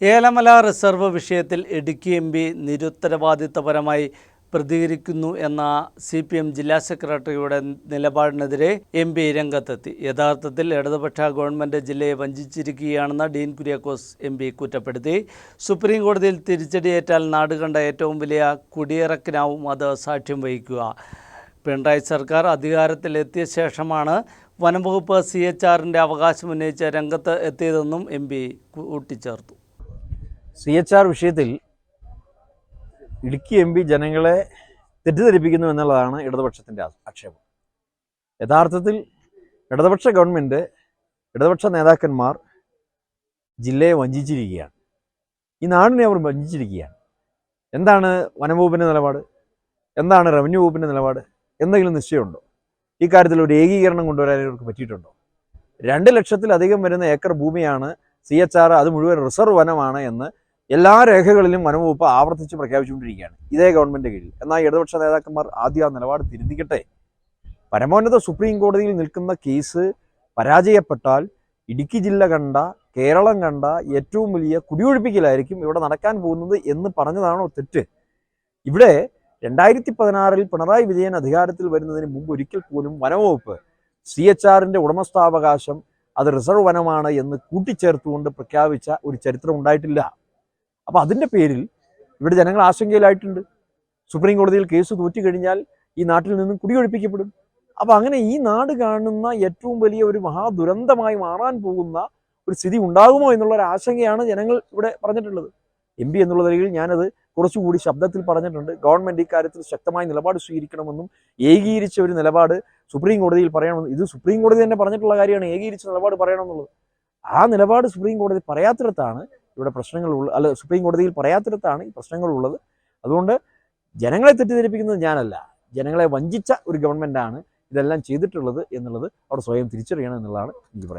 Elamala reserve വിഷയത്തിൽ Idukki M P നിരുത്തരവാദിത്തപരമായി പ്രതികരിക്കുന്നു എന്ന സി പി എം ജില്ലാ സെക്രട്ടറിയുടെ നിലപാടിനെതിരെ എം പി രംഗത്തെത്തി. യഥാർത്ഥത്തിൽ ഇടതുപക്ഷ ഗവൺമെന്റ് ജില്ലയെ വഞ്ചിച്ചിരിക്കുകയാണെന്ന് ഡീൻ കുര്യാക്കോസ് എം പി കുറ്റപ്പെടുത്തി. സുപ്രീം കോടതിയിൽ തിരിച്ചടിയേറ്റാൽ നാട് കണ്ട ഏറ്റവും വലിയ കുടിയിറക്കിനാവും അത് സാക്ഷ്യം വഹിക്കുക. പിണറായി സർക്കാർ അധികാരത്തിലെത്തിയ ശേഷമാണ് വനംവകുപ്പ് സി എച്ച് ആറിന്റെ അവകാശം ഉന്നയിച്ച് രംഗത്ത് എത്തിയതെന്നും എം പി കൂട്ടിച്ചേർത്തു. സി എച്ച് ആർ വിഷയത്തിൽ ഇടുക്കി എം പി ജനങ്ങളെ തെറ്റിദ്ധരിപ്പിക്കുന്നു എന്നുള്ളതാണ് ഇടതുപക്ഷത്തിന്റെ ആക്ഷേപം. യഥാർത്ഥത്തിൽ ഇടതുപക്ഷ ഗവൺമെന്റ് ഇടതുപക്ഷ നേതാക്കന്മാർ ജില്ലയെ വഞ്ചിച്ചിരിക്കുകയാണ്. ഈ നാടിനെ അവർ വഞ്ചിച്ചിരിക്കുകയാണ്. എന്താണ് വനംവകുപ്പിന്റെ നിലപാട്? എന്താണ് റവന്യൂ വകുപ്പിന്റെ നിലപാട്? എന്തെങ്കിലും നിശ്ചയമുണ്ടോ? ഈ കാര്യത്തിൽ ഒരു ഏകീകരണം കൊണ്ടുവരാൻ ഇവർക്ക് പറ്റിയിട്ടുണ്ടോ? രണ്ട് ലക്ഷത്തിലധികം വരുന്ന ഏക്കർ ഭൂമിയാണ് സി എച്ച് ആർ അത് മുഴുവൻ റിസർവ് വനമാണ് എന്ന് എല്ലാ രേഖകളിലും വനംവകുപ്പ് ആവർത്തിച്ച് പ്രഖ്യാപിച്ചുകൊണ്ടിരിക്കുകയാണ്. ഇതേ ഗവൺമെന്റ് കീഴിൽ. എന്നാൽ ഇടതുപക്ഷ നേതാക്കന്മാർ ആദ്യം ആ നിലപാട് തിരുത്തിക്കട്ടെ. പരമോന്നത സുപ്രീം കോടതിയിൽ നിൽക്കുന്ന കേസ് പരാജയപ്പെട്ടാൽ ഇടുക്കി ജില്ല കണ്ട കേരളം കണ്ട ഏറ്റവും വലിയ കുടിയൊഴിപ്പിക്കലായിരിക്കും ഇവിടെ നടക്കാൻ പോകുന്നത് എന്ന് പറഞ്ഞതാണോ തെറ്റ്? ഇവിടെ രണ്ടായിരത്തി പതിനാറിൽ പിണറായി വിജയൻ അധികാരത്തിൽ വരുന്നതിന് മുമ്പ് ഒരിക്കൽ പോലും വനംവകുപ്പ് സി എച്ച് ആറിന്റെ ഉടമസ്ഥാവകാശം അത് റിസർവ് വനമാണ് എന്ന് കൂട്ടിച്ചേർത്തുകൊണ്ട് പ്രഖ്യാപിച്ച ഒരു ചരിത്രം ഉണ്ടായിട്ടില്ല. അപ്പോൾ അതിന്റെ പേരിൽ ഇവിടെ ജനങ്ങൾ ആശങ്കയിലായിട്ടുണ്ട്. സുപ്രീം കോടതിയിൽ കേസ് തോറ്റു കഴിഞ്ഞാൽ ഈ നാട്ടിൽ നിന്നും കുടിയൊഴിപ്പിക്കപ്പെടും. അപ്പോൾ അങ്ങനെ ഈ നാട് കാണുന്ന ഏറ്റവും വലിയ ഒരു മഹാദുരന്തമായി മാറാൻ പോകുന്ന ഒരു സ്ഥിതി ഉണ്ടാകുമോ എന്നുള്ള ഒരു ആശങ്കയാണ് ജനങ്ങൾ ഇവിടെ പറഞ്ഞിട്ടുള്ളത്. എം പി എന്നുള്ള നിലയിൽ ഞാനത് കുറച്ചുകൂടി ശബ്ദത്തിൽ പറഞ്ഞിട്ടുണ്ട്. ഗവൺമെന്റ് ഇക്കാര്യത്തിൽ ശക്തമായ നിലപാട് സ്വീകരിക്കണമെന്നും ഏകീകരിച്ച ഒരു നിലപാട് സുപ്രീം കോടതിയിൽ പറയണമെന്നും ഇത് സുപ്രീം കോടതി തന്നെ പറഞ്ഞിട്ടുള്ള കാര്യമാണ്. ഏകീകരിച്ച നിലപാട് പറയണമെന്നുള്ളത്. ആ നിലപാട് സുപ്രീം കോടതി പറയാത്തിടത്താണ് ഇവിടെ പ്രശ്നങ്ങൾ ഉള്ള അല്ല സുപ്രീം കോടതിയിൽ പറയാത്തിടത്താണ് ഈ പ്രശ്നങ്ങളുള്ളത്. അതുകൊണ്ട് ജനങ്ങളെ തെറ്റിദ്ധരിപ്പിക്കുന്നത് ഞാനല്ല. ജനങ്ങളെ വഞ്ചിച്ച ഒരു ഗവൺമെന്റാണ് ഇതെല്ലാം ചെയ്തിട്ടുള്ളത് എന്നുള്ളത് അവർ സ്വയം തിരിച്ചറിയണം എന്നുള്ളതാണ് എനിക്ക് പറയാൻ